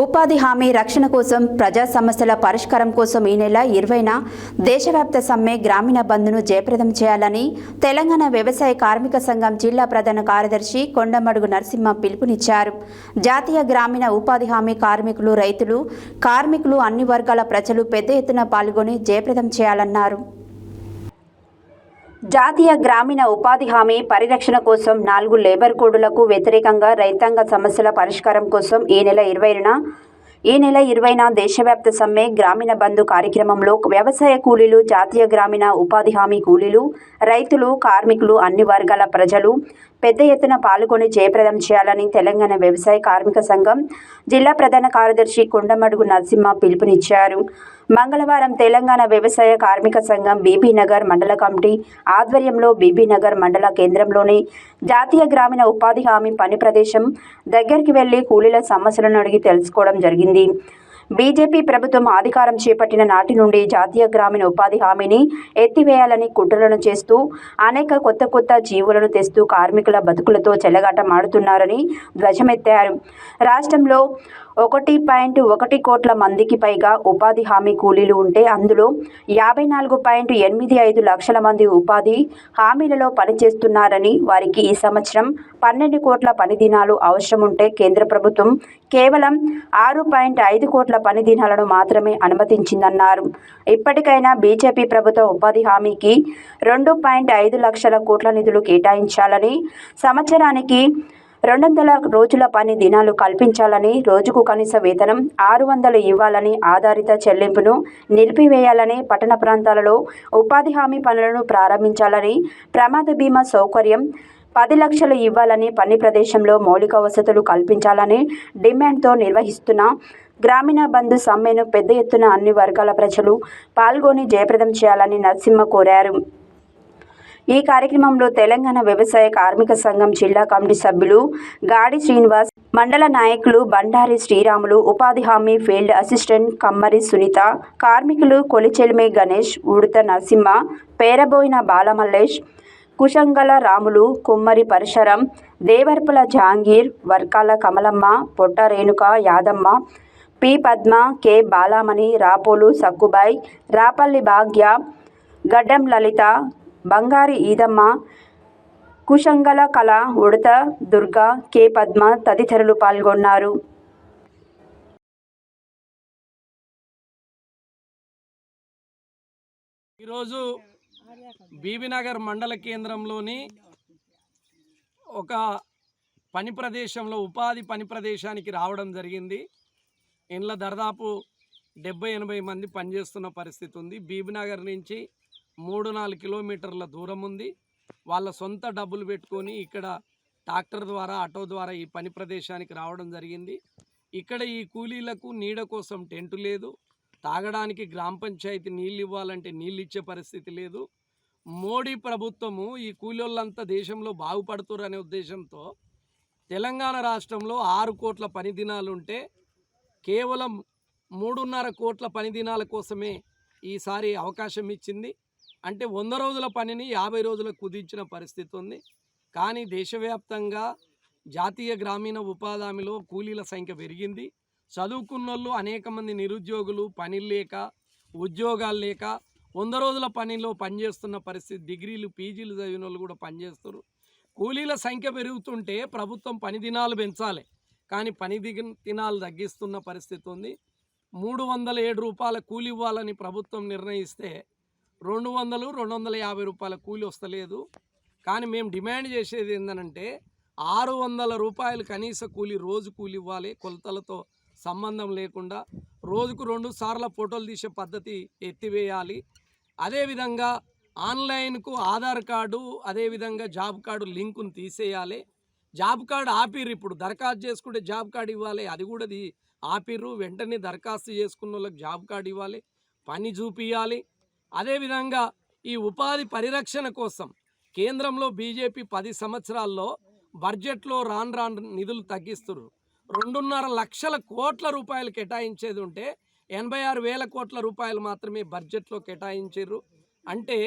ఉపాధి హామీ రక్షణ కోసం ప్రజా సమస్యల పరిష్కారం కోసం ఈ నెల ఇరవైన దేశవ్యాప్త సమ్మె గ్రామీణ బంద్ను జయప్రదం చేయాలని తెలంగాణ వ్యవసాయ కార్మిక సంఘం జిల్లా ప్రధాన కార్యదర్శి కొండమడుగు నరసింహ పిలుపునిచ్చారు. జాతీయ గ్రామీణ ఉపాధి హామీ కార్మికులు రైతులు కార్మికులు అన్ని వర్గాల ప్రజలు పెద్ద ఎత్తున పాల్గొని జయప్రదం చేయాలన్నారు. జాతీయ గ్రామీణ ఉపాధి హామీ పరిరక్షణ కోసం నాలుగు లేబర్ కోడులకు వ్యతిరేకంగా రైతాంగ సమస్యల పరిష్కారం కోసం ఈ నెల ఇరవైన ఈ నెల ఇరవైన దేశవ్యాప్త సమ్మె గ్రామీణ బంధు కార్యక్రమంలో వ్యవసాయ కూలీలు జాతీయ గ్రామీణ ఉపాధి హామీ కూలీలు రైతులు కార్మికులు అన్ని వర్గాల ప్రజలు పెద్ద ఎత్తున పాల్గొని జయప్రదం చేయాలని తెలంగాణ వ్యవసాయ కార్మిక సంఘం జిల్లా ప్రధాన కార్యదర్శి కొండమడుగు నరసింహ పిలుపునిచ్చారు. మంగళవారం తెలంగాణ వ్యవసాయ కార్మిక సంఘం బీబీనగర్ మండల కమిటీ ఆధ్వర్యంలో బీబీనగర్ మండల కేంద్రంలోని జాతీయ గ్రామీణ ఉపాధి హామీ పని ప్రదేశం దగ్గరికి వెళ్ళి కూలీల సమస్యలను అడిగి తెలుసుకోవడం జరిగింది. బీజేపీ ప్రభుత్వం అధికారం చేపట్టిన నాటి నుండి జాతీయ గ్రామీణ ఉపాధి హామీని ఎత్తివేయాలని కుట్రలను చేస్తూ అనేక కొత్త కొత్త జీవులను తెస్తూ కార్మికుల బతుకులతో చెలగాటమాడుతున్నారని ధ్వజమెత్తారు. రాష్ట్రంలో ఒకటి పాయింట్ ఒకటి కోట్ల మందికి పైగా ఉపాధి హామీ కూలీలు ఉంటే అందులో యాభై నాలుగు పాయింట్ ఎనిమిది ఐదు లక్షల మంది ఉపాధి హామీలలో పనిచేస్తున్నారని వారికి ఈ సంవత్సరం పన్నెండు కోట్ల పని దినాలు అవసరం ఉంటే కేంద్ర ప్రభుత్వం కేవలం ఆరు పాయింట్ ఐదు కోట్ల పని దినాలను మాత్రమే అనుమతించిందన్నారు. ఇప్పటికైనా బీజేపీ ప్రభుత్వం ఉపాధి హామీకి రెండు పాయింట్ ఐదు లక్షల కోట్ల నిధులు కేటాయించాలని సంవత్సరానికి రెండు వందల రోజుల పని దినాలు కల్పించాలని రోజుకు కనీస వేతనం ఆరు వందలు ఇవ్వాలని ఆధారిత చెల్లింపును నిలిపివేయాలని పట్టణ ప్రాంతాలలో ఉపాధి హామీ పనులను ప్రారంభించాలని ప్రమాద బీమా సౌకర్యం పది లక్షలు ఇవ్వాలని పని ప్రదేశంలో మౌలిక వసతులు కల్పించాలని డిమాండ్తో నిర్వహిస్తున్న గ్రామీణ బంధు సమ్మెను పెద్ద ఎత్తున అన్ని వర్గాల ప్రజలు పాల్గొని జయప్రదం చేయాలని నరసింహ కోరారు. ఈ కార్యక్రమంలో తెలంగాణ వ్యవసాయ కార్మిక సంఘం జిల్లా కమిటీ సభ్యులు గాడి శ్రీనివాస్ మండల నాయకులు బండారి శ్రీరాములు ఉపాధి హామీ ఫీల్డ్ అసిస్టెంట్ కమ్మరి సునీత కార్మికులు కొలిచెలిమే గణేష్ ఉడత నరసింహ పేరబోయిన బాలమల్లేష్ కుశంగల రాములు కుమ్మరి పరిశరం దేవర్పుల జహాంగీర్ వర్కాల కమలమ్మ పొట్ట రేణుక యాదమ్మ పి పద్మ కె బాలామణి రాపోలు సక్కుబాయ్ రాపల్లి భాగ్య గడ్డం లలిత బంగారి ఈదమ్మ కుశంగల కళ ఉడత దుర్గా కె పద్మ తదితరులు పాల్గొన్నారు. ఈరోజు బీబీనగర్ మండల కేంద్రంలోని ఒక పని ప్రదేశంలో ఉపాధి పని ప్రదేశానికి రావడం జరిగింది. ఇంట్లో దాదాపు డెబ్బై ఎనభై మంది పనిచేస్తున్న పరిస్థితి ఉంది. బీబీనగర్ నుంచి మూడు నాలుగు కిలోమీటర్ల దూరం ఉంది వాళ్ళ సొంత డబ్బులు పెట్టుకొని ఇక్కడ ట్రాక్టర్ ద్వారా ఆటో ద్వారా ఈ పని ప్రదేశానికి రావడం జరిగింది. ఇక్కడ ఈ కూలీలకు నీడ కోసం టెంటు లేదు. తాగడానికి గ్రామ పంచాయతీ నీళ్ళు ఇవ్వాలంటే నీళ్ళు ఇచ్చే పరిస్థితి లేదు. మోడీ ప్రభుత్వము ఈ కూలీళ్ళంతా దేశంలో బాగుపడుతురు అనే ఉద్దేశంతో తెలంగాణ రాష్ట్రంలో ఆరు కోట్ల పని దినాలు ఉంటే కేవలం మూడున్నర కోట్ల పని దినాల కోసమే ఈసారి అవకాశం ఇచ్చింది. అంటే వంద రోజుల పనిని యాభై రోజులకు కుదించిన పరిస్థితి ఉంది. కానీ దేశవ్యాప్తంగా జాతీయ గ్రామీణ ఉపాధి హామీలో కూలీల సంఖ్య పెరిగింది. చదువుకున్నోళ్ళు అనేక మంది నిరుద్యోగులు పని లేక ఉద్యోగాలు లేక వంద రోజుల పనిలో పనిచేస్తున్న పరిస్థితి డిగ్రీలు పీజీలు చదివిన వాళ్ళు కూడా పనిచేస్తారు కూలీల సంఖ్య పెరుగుతుంటే ప్రభుత్వం పని దినాలు పెంచాలి. కానీ పని దిగి దినాలు తగ్గిస్తున్న పరిస్థితి ఉంది. మూడు వందల ఏడు రూపాయల కూలి ఇవ్వాలని ప్రభుత్వం నిర్ణయిస్తే రెండు వందలు రెండు వందల యాభై రూపాయల కూలి వస్తలేదు. కానీ మేము డిమాండ్ చేసేది ఏంటంటే ఆరు వందల రూపాయలు కనీస కూలి రోజు కూలి ఇవ్వాలి. కొలతలతో సంబంధం లేకుండా రోజుకు రెండు సార్ల ఫోటోలు తీసే పద్ధతి ఎత్తివేయాలి. అదేవిధంగా ఆన్లైన్కు ఆధార్ కార్డు అదేవిధంగా జాబ్ కార్డు లింకును తీసేయాలి. జాబ్ కార్డు ఆపిర్రు ఇప్పుడు. దరఖాస్తు చేసుకుంటే జాబ్ కార్డు ఇవ్వాలి. అది కూడా ది ఆపిర్రు. వెంటనే దరఖాస్తు చేసుకున్న వాళ్ళకి జాబ్ కార్డు ఇవ్వాలి. పని చూపియాలి. అదేవిధంగా ఈ ఉపాధి పరిరక్షణ కోసం కేంద్రంలో బీజేపీ పది సంవత్సరాల్లో బడ్జెట్లో రాను రాను నిధులు తగ్గిస్తున్నారు రెండున్నర లక్షల కోట్ల రూపాయలు కేటాయించేది ఉంటే ఎనభై ఆరు వేల కోట్ల రూపాయలు మాత్రమే బడ్జెట్లో కేటాయించారు అంటే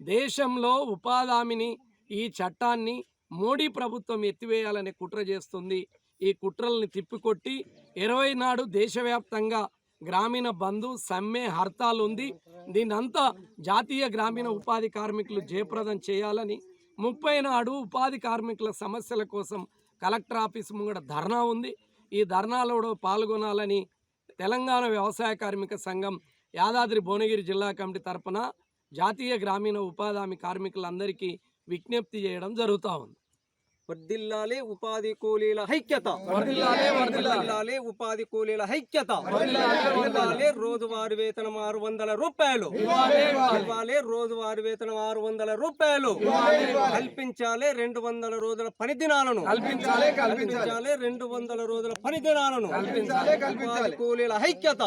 దేశంలో ఉపాధి హామీని ఈ చట్టాన్ని మోడీ ప్రభుత్వం ఎత్తివేయాలనే కుట్ర చేస్తుంది. ఈ కుట్రల్ని తిప్పికొట్టి ఇరవై నాడు దేశవ్యాప్తంగా గ్రామీణ బంధు సమ్మె హర్తాల్ ఉంది. దీనంతా జాతీయ గ్రామీణ ఉపాధి కార్మికులు జయప్రదం చేయాలని ముప్పై నాడు ఉపాధి కార్మికుల సమస్యల కోసం కలెక్టర్ ఆఫీస్ ముంగడ ధర్నా ఉంది. ఈ ధర్నాలో పాల్గొనాలని తెలంగాణ వ్యవసాయ కార్మిక సంఘం యాదాద్రి భువనగిరి జిల్లా కమిటీ తరపున జాతీయ గ్రామీణ ఉపాధి హామీ కార్మికులందరికీ విజ్ఞప్తి చేయడం జరుగుతూ ఉంది. వర్ధిల్లాలి ఉపాధి కూలీల ఐక్యత. వర్ధిల్లాలి ఉపాధి కూలీల ఐక్యత. వర్ధిల్లాలి రోజువారి వేతనం ఆరు వందల రూపాయలు. ఇవ్వాలి రోజువారి వేతనం ఆరు వందల రూపాయలు. కల్పించాలి రెండు వందల రోజుల పని దినాలను కల్పించాలి, కల్పించాలి రెండు వందల రోజుల పని దినాలను కూలీల ఐక్యత.